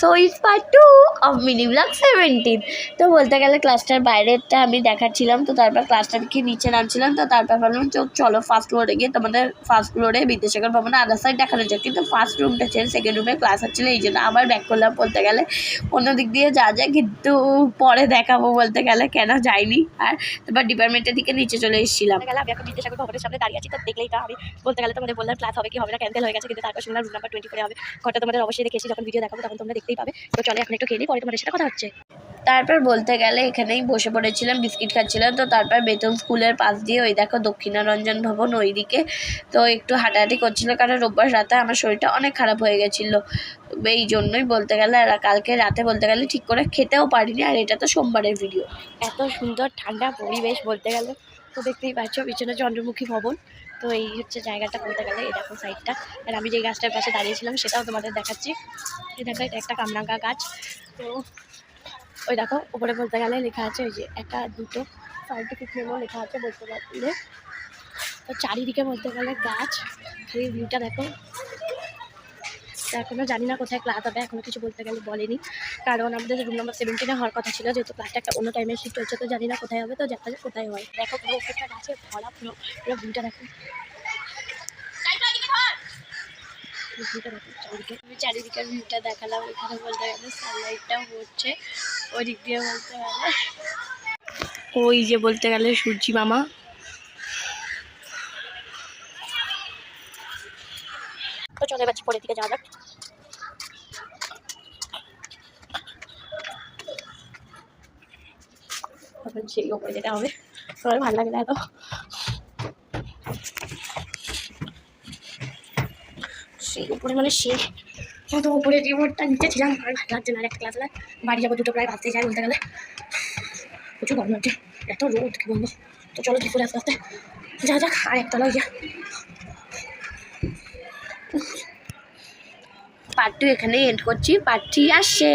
So it's part two of mini blog seventeen তো বলতে গেলে ক্লাসটার বাইরেরটা আমি দেখাচ্ছিলাম, তো তারপর ক্লাসটা কি নিচে নামছিলাম, তো তারপর ভাবলাম চলো ফার্স্ট ফ্লোরে গিয়ে তোমাদের ফার্স্ট ফ্লোরে বিদ্যাসাগর ভবনে আদার সাইড দেখানো যায় কিন্তু ফার্স্ট রুমটা ছিল সেকেন্ড রুমে ক্লাস হচ্ছিল, এই জন্য আবার ব্যাক করলাম বলতে গেলে। অন্য দিক দিয়ে যা যায় কিন্তু পরে দেখাবো বলতে গেলে, কেন যাইনি। আর তারপর ডিপার্টমেন্টের দিকে নিচে চলে এসেছিলাম। আমি এখন বিদ্যাসাগর ভবনের সামনে দাঁড়িয়ে আছি, তো দেখলেই তো আমি বলতে গেলে তোমাদের বললাম ক্লাস হবে কি হবে না ক্যান্সেল হয়ে গেছে, কিন্তু তারপর শুনলাম রুম নাম্বার টোয়েন্টি ফোরে হবে। ঘরটা তোমাদের অবশ্যই দেখেছি যখন ভিডিও দেখাবো, তখন তোমরা দেখতেই পাবে। তো চলে এখন একটু খেলি পরে তোমাদের সাথে কথা হচ্ছে। তারপর বলতে গেলে এখানেই বসে পড়েছিলাম বিস্কিট খাচ্ছিলাম। তো তারপর বেতন স্কুলের পাশ দিয়ে ওই দেখো দক্ষিণারঞ্জন ভবন ওইদিকে। তো একটু হাঁটাহাঁটি করছিল কারণ রোববার রাতে আমার শরীরটা অনেক খারাপ হয়ে গেছিল। এই জন্যই বলতে গেলে আর কালকে রাতে বলতে গেলে ঠিক করে খেতেও পারিনি। আর এটা তো সোমবারের ভিডিও এত সুন্দর ঠান্ডা পরিবেশ বলতে গেলে। তো দেখতেই পাচ্ছ পিছনে চন্দ্রমুখী ভবন। তো এই হচ্ছে জায়গাটা বলতে গেলে এই দেখো সাইডটা আর আমি যে গাছটার পাশে দাঁড়িয়েছিলাম সেটাও তোমাদের দেখাচ্ছি। এই দেখো, এটা একটা কামরাঙ্গা গাছ। তো ওই দেখো, উপরে বলতে গেলে লেখা আছে ওই যে একটা, দুটো সাইন্টিফিক মেমো লেখা আছে বলতে পারলে। তো চারিদিকে বলতে গেলে গাছ, খালি ভিউটা দেখো। এখনও জানি না কোথায় ক্লাস হবে এখনও কিছু বলতে গেলে বলেনি। কারণ আমাদের রুম নাম্বার সেভেন্টিনে হওয়ার কথা ছিল, যেহেতু ক্লাসটা একটা অন্য টাইমে শিফট হচ্ছে তো জানি না কোথায় হবে, তো দেখা যাক কোথায় হয়। দেখো পুরো উপরটা গাছে ভরা, পুরো পুরো ভিউটা দেখো ভিউটা দেখো চারিদিকে আমি চারিদিকের ভিউটা দেখালাম, এখানে বলতে গেলে সানলাইটটাও হচ্ছে ওই দিক দিয়ে বলতে গেলে। ওই যে বলতে গেলে সূর্যি মামা। তো চলে যাচ্ছি পরের দিকে যাওয়া যাক। সেই ওপরে যেতে হবে। তোমার ভালো লাগে না এত? সেই উপরে মানে সে তো উপরে রিমোটটা নিচে ছিলাম আর ভালো লাগছে না একটা ক্লাস বাড়ি যাব দুটো প্রায় ভাবতে যায় বলতে গেলে। প্রচুর গরম হচ্ছে এত রোদ, কি বলব। তো চলো দুপুরে আস্তে আস্তে। যা যাক, আর একতলা ইয়া পার্ট টু এখানেই এন্ড করছি, পার্ট থ্রি আসছে।